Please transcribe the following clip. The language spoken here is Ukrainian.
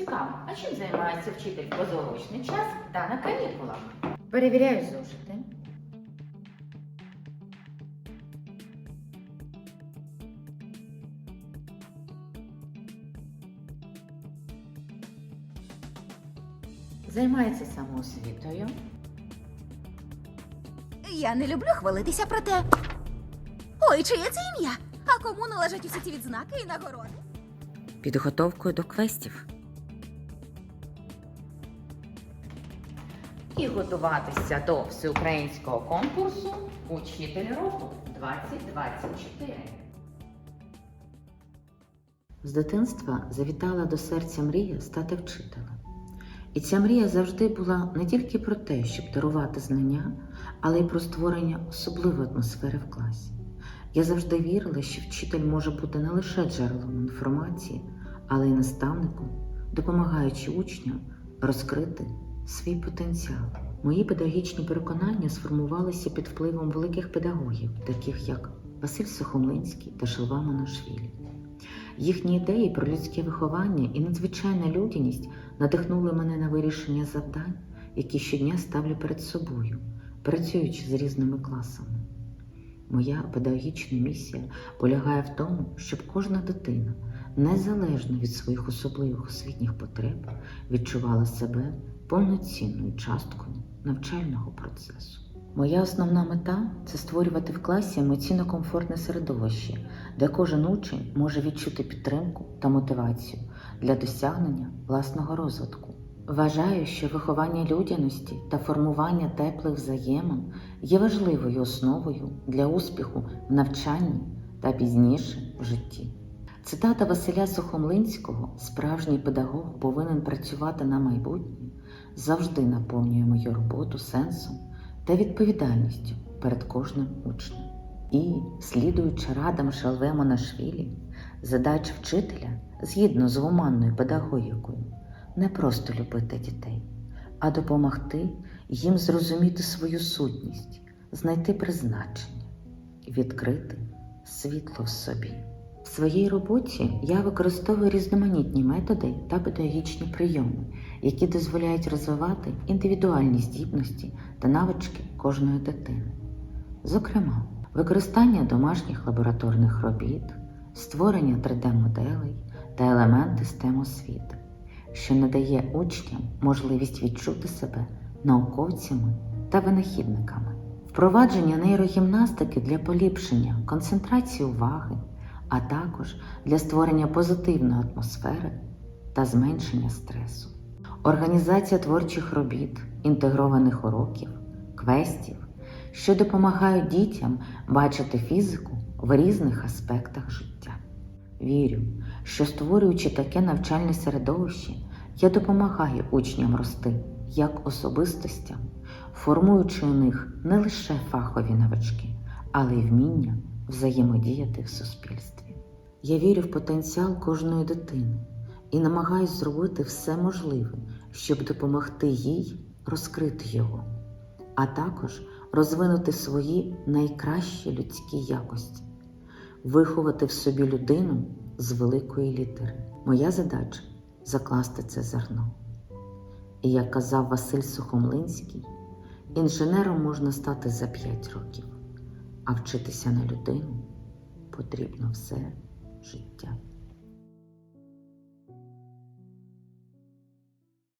Цікаво, а чим займається вчитель в позаурочний час та на канікулах? Перевіряю зошити. Займається самоосвітою. Я не люблю хвалитися, проте. Ой, чиє це ім'я? А кому належать усі ці відзнаки і нагороди? Підготовкою до квестів. І готуватися до всеукраїнського конкурсу Учитель року 2024. З дитинства завітала до серця мрія стати вчителем. І ця мрія завжди була не тільки про те, щоб дарувати знання, але й про створення особливої атмосфери в класі. Я завжди вірила, що вчитель може бути не лише джерелом інформації, але й наставником, допомагаючи учням розкрити свій потенціал. Мої педагогічні переконання сформувалися під впливом великих педагогів, таких як Василь Сухомлинський та Шилва Монашвілі. Їхні ідеї про людське виховання і надзвичайна людяність надихнули мене на вирішення завдань, які щодня ставлю перед собою, працюючи з різними класами. Моя педагогічна місія полягає в тому, щоб кожна дитина, незалежно від своїх особливих освітніх потреб, відчувала себе повноцінною часткою навчального процесу. Моя основна мета це створювати в класі емоційно комфортне середовище, де кожен учень може відчути підтримку та мотивацію для досягнення власного розвитку. Вважаю, що виховання людяності та формування теплих взаємин є важливою основою для успіху в навчанні та пізніше в житті. Цитата Василя Сухомлинського Справжній педагог повинен працювати на майбутнє завжди наповнює мою роботу сенсом та відповідальністю перед кожним учнем. І, слідуючи радам Шалве Монашвілі, задача вчителя згідно з гуманною педагогікою не просто любити дітей, а допомогти їм зрозуміти свою сутність, знайти призначення, відкрити світло в собі. Своїй роботі я використовую різноманітні методи та педагогічні прийоми, які дозволяють розвивати індивідуальні здібності та навички кожної дитини. Зокрема, використання домашніх лабораторних робіт, створення 3D-моделей та елементи STEM освіти, що надає учням можливість відчути себе науковцями та винахідниками, впровадження нейрогімнастики для поліпшення концентрації уваги, а також для створення позитивної атмосфери та зменшення стресу. Організація творчих робіт, інтегрованих уроків, квестів, що допомагають дітям бачити фізику в різних аспектах життя. Вірю, що створюючи таке навчальне середовище, я допомагаю учням рости як особистостям, формуючи у них не лише фахові навички, але й вміння взаємодіяти в суспільстві. Я вірю в потенціал кожної дитини і намагаюсь зробити все можливе, щоб допомогти їй розкрити його, а також розвинути свої найкращі людські якості, виховати в собі людину з великої літери. Моя задача закласти це зерно. І як казав Василь Сухомлинський, інженером можна стати за 5 років, а вчитися на людину потрібно все життя.